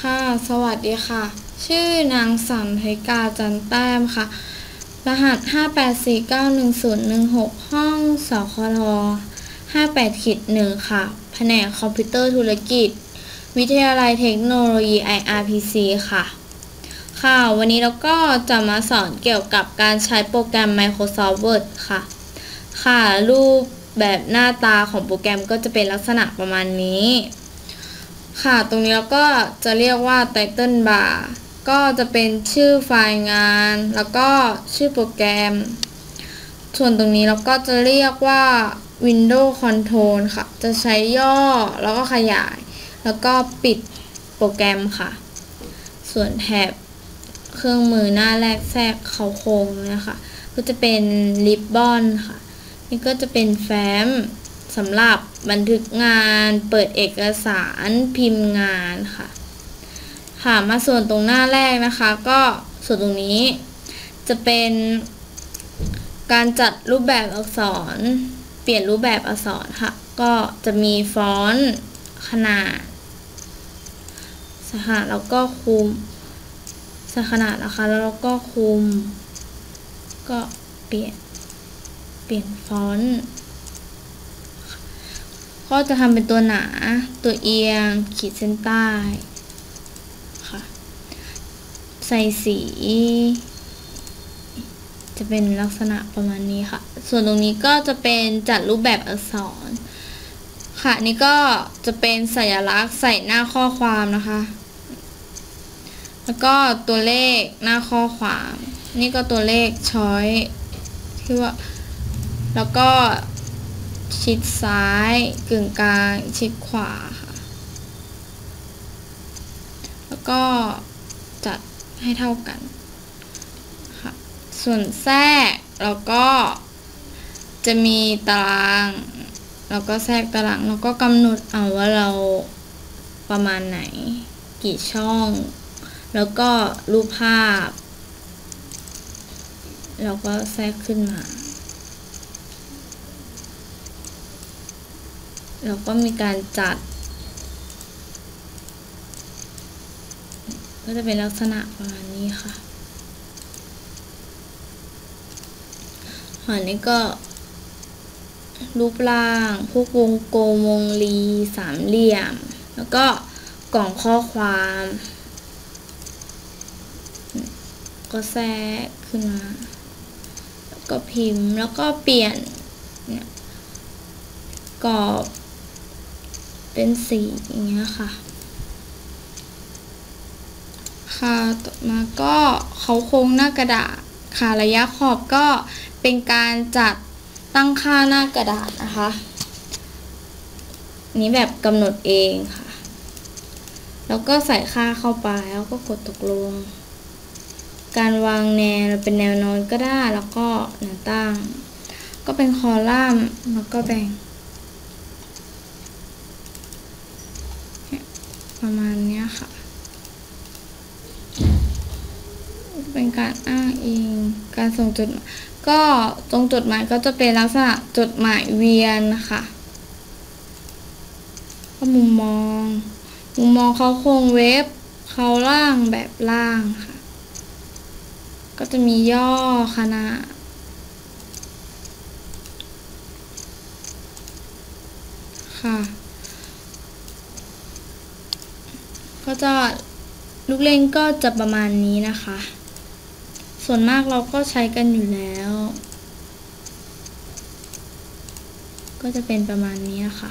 ค่ะ สวัสดีค่ะ ชื่อนางสันธิกาจันแต้มค่ะ รหัส 58491016 ห้องสคท58ขีด1ค่ะ แผนกคอมพิวเตอร์ธุรกิจ วิทยาลัยเทคโนโลยี IRPC ค่ะ ค่ะ วันนี้เราก็จะมาสอนเกี่ยวกับการใช้โปรแกรม Microsoft Word ค่ะ ค่ะ รูปแบบหน้าตาของโปรแกรมก็จะเป็นลักษณะประมาณนี้ ค่ะ ตรงนี้เราก็จะเรียกว่า Title Bar ก็จะเป็นชื่อไฟล์งาน แล้วก็ชื่อโปรแกรม ส่วนตรงนี้เราก็จะเรียกว่า Window Control ค่ะ จะใช้ย่อแล้วก็ขยาย แล้วก็ปิดโปรแกรมค่ะ ส่วนแถบเครื่องมือหน้าแรกแทรกเขาโครงนะคะ ก็จะเป็น Ribbon ค่ะ นี่ก็จะเป็นแฟ้ม สำหรับบันทึกงานเปิดเอกสารพิมพ์งานค่ะค่ะมาส่วนตรงหน้าแรกนะคะ ก็ส่วนตรงนี้จะเป็นการจัดรูปแบบอักษร เปลี่ยนรูปแบบอักษรค่ะ ก็จะมีฟอนต์ขนาดสขนาดแล้วก็คุมสขนาดนะคะ แล้วเราก็คุม ก็เปลี่ยน เปลี่ยนฟอนต์ ก็จะทำเป็นตัวหนา ตัวเอียง ขีดเส้นใต้ค่ะ ใส่สี จะเป็นลักษณะประมาณนี้ค่ะ ส่วนตรงนี้ก็จะเป็นจัดรูปแบบอักษร ค่ะนี่ก็จะเป็นสัญลักษณ์ใส่หน้าข้อความนะคะ แล้วก็ตัวเลขหน้าข้อความ นี่ก็ตัวเลขช้อยที่ว่า แล้วก็ ชิดซ้ายกึ่งกลางชิดขวาค่ะ แล้วก็จัดให้เท่ากันค่ะ ส่วนแทรกเราก็จะมีตารางแล้วก็แทรกตารางแล้วก็กำหนดเอาว่าเราประมาณไหน กี่ช่อง แล้วก็รูปภาพ เราก็แทรกขึ้นมา แล้วก็มีการจัด ก็จะเป็นลักษณะประมาณนี้ค่ะอันนี้ก็ รูปร่าง พวกวงกลมวงรีสามเหลี่ยม แล้วก็กล่องข้อความ ก็แทรกขึ้นมาแล้วก็พิมพ์แล้วก็เปลี่ยนเนี่ยกรอบ เป็นสีอย่างเงี้ยค่ะ ค่ะต่อมาก็เขาโครงหน้ากระดาษค่ะระยะขอบก็เป็นการจัดตั้งค่าหน้ากระดาษนะคะนี้แบบกำหนดเองค่ะ แล้วก็ใส่ค่าเข้าไปแล้วก็กดตกลง การวางแนวเป็นแนวนอนก็ได้แล้วก็แนวตั้ง ก็เป็นคอลัมน์แล้วก็แบ่ง ประมาณนี้ค่ะ เป็นการอ้างอิงการส่งจดหมายก็ตรงจดหมายก็จะเป็นลักษณะจดหมายเวียนนะคะก็มุมมอง มุมมองเขาโครงเว็บเขาล่างแบบล่างค่ะ ก็จะมีย่อขนาดค่ะ ก็จะลูกเล่นก็จะประมาณนี้นะคะ ส่วนมากเราก็ใช้กันอยู่แล้ว ก็จะเป็นประมาณนี้ค่ะ